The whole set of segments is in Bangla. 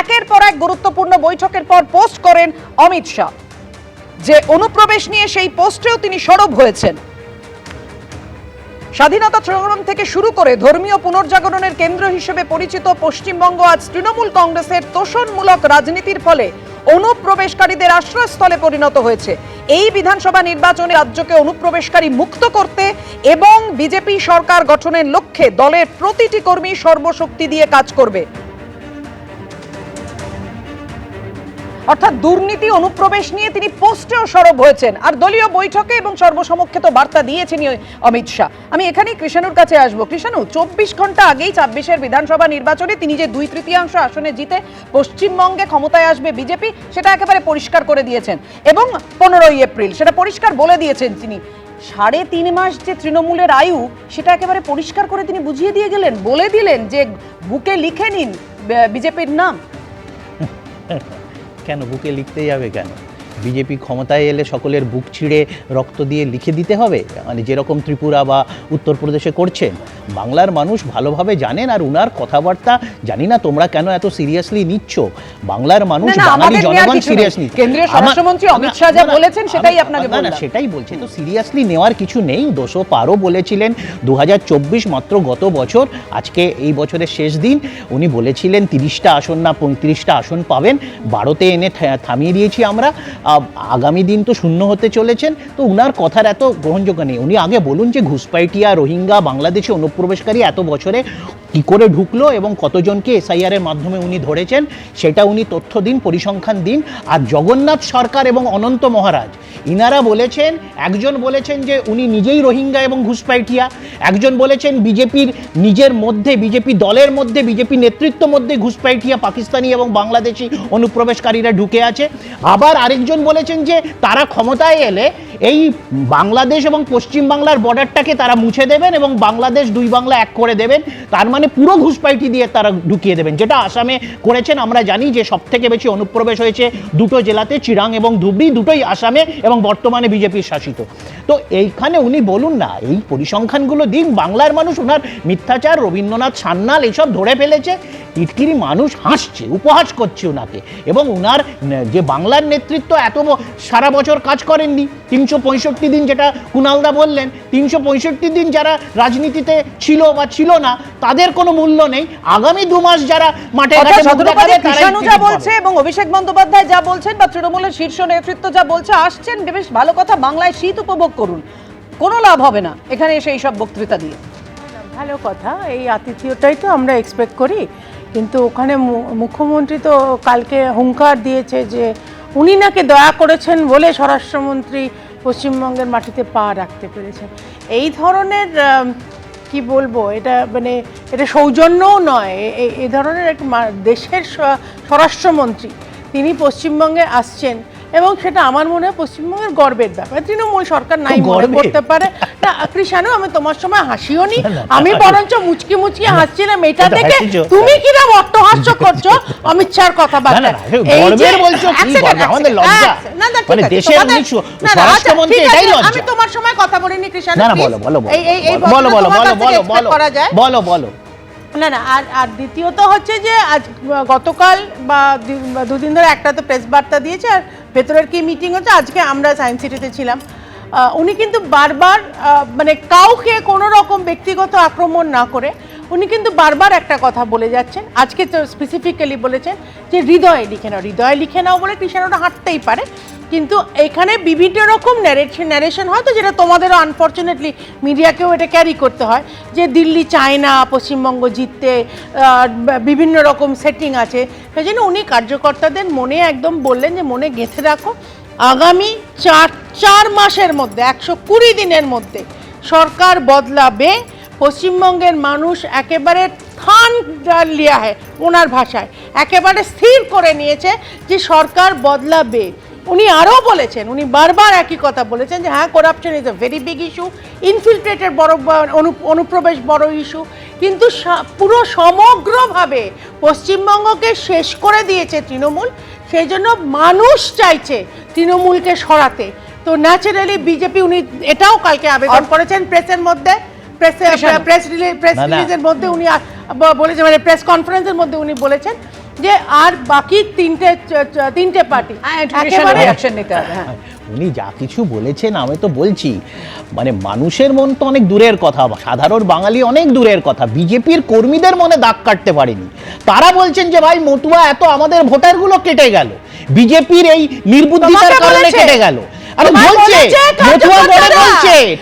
একের পর এক গুরুত্বপূর্ণ বৈঠকের পর পোস্ট করেন অমিত শাহ। যে অনুপ্রবেশ নিয়ে সেই পোস্টেও তিনি সরব হয়েছেন। স্বাধীনতা সংগ্রাম থেকে শুরু করে ধর্মীয় পুনর্জাগরণের কেন্দ্র হিসেবে পরিচিত পশ্চিমবঙ্গ আজ তৃণমূল কংগ্রেসের তোষণমূলক রাজনীতির ফলে অনুপ্রবেশকারীদের আশ্রয়স্থলে পরিণত হয়েছে। এই বিধানসভা নির্বাচনে রাজ্যকে অনুপ্রবেশকারী মুক্ত করতে এবং বিজেপি সরকার গঠনের লক্ষ্যে দলের প্রতিটি কর্মী সর্বশক্তি দিয়ে কাজ করবে। অর্থাৎ দুর্নীতি, অনুপ্রবেশ নিয়ে তিনি পোস্টেও সরব হয়েছেন। আর দলীয় বৈঠকে এবং সর্বসমক্ষে তো বার্তা দিয়েছেন অমিত শাহ। আমি এখানেই কৃষাণুর কাছে আসব। কৃষাণু চব্বিশ ঘণ্টা আগেই ছাব্বিশের বিধানসভা নির্বাচনে তিনি যে দুই তৃতীয়াংশ আসনে জিতে পশ্চিমবঙ্গে ক্ষমতায় আসবে বিজেপি, সেটা একেবারে পরিষ্কার করে দিয়েছেন। এবং পনেরোই এপ্রিল, সেটা পরিষ্কার বলে দিয়েছেন তিনি। সাড়ে তিন মাস যে তৃণমূলের আয়ু, সেটা একেবারে পরিষ্কার করে তিনি বুঝিয়ে দিয়ে গেলেন, বলে দিলেন যে বুকে লিখে নিন বিজেপির নাম। কেন? বুকে লিখতে যাবে কেন? বিজেপি ক্ষমতায় এলে সকলের বুক ছিঁড়ে রক্ত দিয়ে লিখে দিতে হবে। মানে যেরকম ত্রিপুরা বা উত্তরপ্রদেশে করছেন বাংলার মানুষ ভালোভাবে জানেন আর উনার কথাবার্তা জানি না তোমরা কেন এত সিরিয়াসলি নিচ্ছ। বাংলার মানুষ বাঙালি জনগণ। সিরিয়াসলি কেন্দ্রীয় স্বরাষ্ট্রমন্ত্রী অমিত শাহ যা বলেছেন সেটাই আপনাকে না। সেটাই বলছি। তো সিরিয়াসলি নেওয়ার কিছু নেই। দোষো পারও বলেছিলেন। দু হাজার চব্বিশ মাত্র গত বছর আজকে এই বছরের শেষ দিন উনি বলেছিলেন তিরিশটা আসন না পঁয়ত্রিশটা আসন পাবেন। বারোতে এনে থামিয়ে দিয়েছি আমরা। আগামী দিন তো শূন্য হতে চলেছেন, তো উনার কথার এত গ্রহণযোগ্য নেই। উনি আগে বলুন যে ঘুষপাইটিয়া, রোহিঙ্গা, বাংলাদেশে অনুপ্রবেশকারী এত বছরে কি করে ঢুকলো এবং কতজনকে এসআইআরের মাধ্যমে উনি ধরেছেন, সেটা উনি তথ্য দিন, পরিসংখ্যান দিন। আর জগন্নাথ সরকার এবং অনন্ত মহারাজ ইনারা বলেছেন, একজন বলেছেন যে উনি নিজেই রোহিঙ্গা এবং ঘুষপাইটিয়া, একজন বলেছেন বিজেপির নিজের মধ্যে, বিজেপি দলের মধ্যে, বিজেপি নেতৃত্ব মধ্যে ঘুষপাইটিয়া পাকিস্তানি এবং বাংলাদেশি অনুপ্রবেশকারীরা ঢুকে আছে। আবার আরেকজন বলেছেন যে তারা ক্ষমতায় এলে এই বাংলাদেশ এবং পশ্চিম বাংলার বর্ডারটাকে তারা মুছে দেবেন এবং বাংলাদেশ দুই বাংলা এক করে দেবেন। তার মানে পুরো ঘুষপাইটি দিয়ে তারা ঢুকিয়ে দেবেন, যেটা আসামে করেছেন। আমরা জানি যে সব থেকে বেশি অনুপ্রবেশ হয়েছে দুটো জেলাতে, চিরাং এবং ধুবড়ি। দুটোই আসামে এবং বর্তমানে বিজেপির শাসিত। তো এইখানে উনি বলুন না, এই পরিসংখ্যানগুলো দিন বাংলার মানুষ ওনার মিথ্যাচার, রবীন্দ্রনাথ সান্যাল এইসব ধরে ফেলেছে। টিটকিরি মানুষ হাসছে উপহাস করছে ওনাকে। এবং উনার ন- যে বাংলার নেতৃত্ব এত সারা বছর কাজ করেননি তিনশো পঁয়ষট্টি দিন যেটা কুণালদা বললেন তিনশো পঁয়ষট্টি দিন যারা রাজনীতিতে ছিল বা ছিল না তাদের কোনো মূল্য নেই। আগামী দু মাস যারা মাঠে যা বলছে এবং অভিষেক বন্দ্যোপাধ্যায় যা বলছেন বা তৃণমূলের শীর্ষ নেতৃত্ব যা বলছে আসছেন বেশ ভালো কথা বাংলায় শীত উপভোগ করুন। কোনো লাভ হবে না এখানে এসে এইসব বক্তৃতা দিয়ে। ভালো কথা এই আতিথিয়টাই তো আমরা এক্সপেক্ট করি। কিন্তু ওখানে মুখ্যমন্ত্রী তো কালকে হুঙ্কার দিয়েছে যে উনি নাকি দয়া করেছেন বলে স্বরাষ্ট্রমন্ত্রী পশ্চিমবঙ্গের মাটিতে পা রাখতে পেরেছেন। এই ধরনের কি বলব, এটা মানে এটা সৌজন্যও নয়। এ- ধরনের এক দেশের স্বরাষ্ট্রমন্ত্রী, তিনি পশ্চিমবঙ্গে আসছেন এবং সেটা আমার মনে হয় পশ্চিমবঙ্গের গর্বের ব্যাপার তৃণমূল সরকার নাই মনে করতে পারে না কৃষাণু আমি তোমার সময় হাসিও নি আমি। বরঞ্চ মুচকি মুচকি হাসছিলাম এটা দেখে। তুমি কিরম অট্টহাস্য করছ অমিত শাহর কথা না, গর্বের বলছো কি? গর্ব? আমাদের লজ্জা। মানে দেশের স্ব- স্বরাষ্ট্রমন্ত্রী, এটাই লজ্জা। আচ্ছা, আমি তোমার সময় কথা বলিনি কৃষাণু না না। বলো বলো বলো এই এই এই বলো বলো বলো বলো বলো বলো না না, আর আর দ্বিতীয়ত হচ্ছে যে আজ, গতকাল বা দুদিন ধরে একটা তো প্রেস বার্তা দিয়েছে আর ভেতরের কি মিটিং হচ্ছে, আজকে আমরা সায়েন্স সিটিতে ছিলাম। উনি কিন্তু বারবার মানে কাউকে কোনো রকম ব্যক্তিগত আক্রমণ না করে, উনি কিন্তু বারবার একটা কথা বলে যাচ্ছেন। আজকে তো স্পেসিফিক্যালি বলেছেন যে হৃদয়ে লিখে নাও, হৃদয়ে লিখে নাও বলে কৃষাণুটা হাঁটতেই পারে। কিন্তু এখানে বিভিন্ন রকম ন্যারেশন ন্যারেশন হয় তো যেটা তোমাদেরও আনফর্চুনেটলি মিডিয়াকেও এটা ক্যারি করতে হয়। যে দিল্লি চায় না পশ্চিমবঙ্গ জিততে বিভিন্ন রকম সেটিং আছে। সেই জন্য উনি কার্যকর্তাদের মনে একদম বললেন যে, মনে গেঁথে রাখো। আগামী চার চার মাসের মধ্যে, একশো কুড়ি দিনের মধ্যে সরকার বদলাবে, পশ্চিমবঙ্গের মানুষ একেবারে থান লিয়া হয় ওনার ভাষায়, একেবারে স্থির করে নিয়েছে যে সরকার বদলাবে। উনি আরও বলেছেন উনি বারবার একই কথা বলেছেন যে হ্যাঁ corruption is a very big issue infiltrated বড় অনুপ্রবেশ বড় ইস্যু কিন্তু পুরো সমগ্রভাবে পশ্চিমবঙ্গকে শেষ করে দিয়েছে তৃণমূল সেই জন্য মানুষ চাইছে তৃণমূলকে সরাতে তো ন্যাচারালি বিজেপি উনি এটাও কালকে আবেদন করেছেন প্রেসের মধ্যে প্রেসে প্রেস। রিলিজের মধ্যে উনি বলেছেন মানে প্রেস কনফারেন্সের মধ্যে উনি বলেছেন যে আর বাকি তিনটে তিনটে পার্টি হ্যাঁ, নিতে হবে হ্যাঁ। উনি যা কিছু বলেছেন আমি তো বলছি মানে মানুষের মন তো অনেক দূরের কথা সাধারণ বাঙালি অনেক দূরের কথা বিজেপির কর্মীদের মনে দাগ কাটতে পারেনি। তারা বলছেন যে ভাই মতুয়া এত আমাদের ভোটারগুলো কেটে গেল বিজেপির এই নির্বুদ্ধিতার কারণে কেটে গেল। আরে বলছে মতুয়া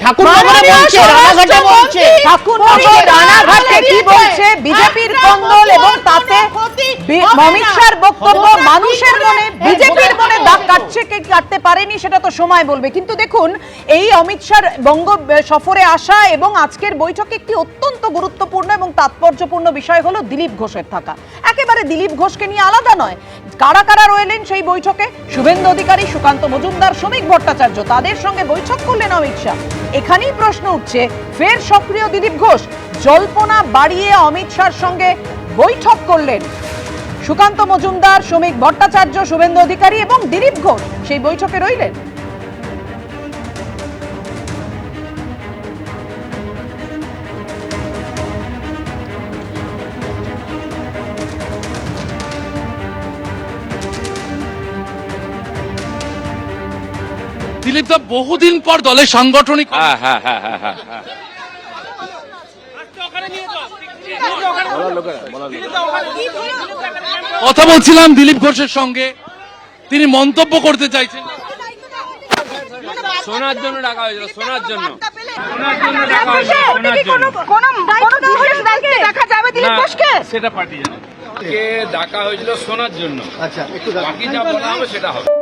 ঠাকুরনগরে বলছে রানাঘাটে বলছে ঠাকুরনগর রানাঘাটে কি বলছে? বিজেপির কন্দল এবং তাতে অমিত শাহর বক্তব্য মানুষের মনে বিজেপির মনে দাগ কাটছে কে কাটতে পারেনি সেটা তো সময় বলবে। কিন্তু দেখুন এই অমিত শাহর বঙ্গ সফরে আসা এবং আজকের বৈঠকে একটি অত্যন্ত গুরুত্বপূর্ণ এবং তাৎপর্যপূর্ণ বিষয় হলো দিলীপ ঘোষের থাকা। একেবারে দিলীপ ঘোষকে নিয়ে আলাদা নয় কারা কারা রইলেন সেই বৈঠকে? শুভেন্দু অধিকারী সুকান্ত মজুমদার শ্রমিক ভট্টাচার্য তাদের সঙ্গে বৈঠক করলেন অমিত শাহ। এখানেই প্রশ্ন উঠছে, ফের সক্রিয় দিলীপ ঘোষ, জল্পনা বাড়িয়ে অমিত শাহর সঙ্গে বৈঠক করলেন। সুকান্ত মজুমদার, শ্রমিক ভট্টাচার্য, শুভেন্দু অধিকারী এবং দিলীপ ঘোষ সেই বৈঠকে রইলেন। দিলীপ দা বহুদিন পর দলের সাংগঠনিক হ্যাঁ হ্যাঁ হ্যাঁ হ্যাঁ হ্যাঁ। হ্যাঁ কথা বলছিলাম দিলীপ ঘোষের সঙ্গে। তিনি মন্তব্য করতে চাইছেন। শোনার জন্য ডাকা হয়েছিল শোনার জন্য। শোনার ডাকা হয়েছিল শোনার জন্য সেটা পার্টি জানে কে ডাকা হয়েছিল শোনার জন্য? আচ্ছা বাকি যা বলা হবে সেটা হবে।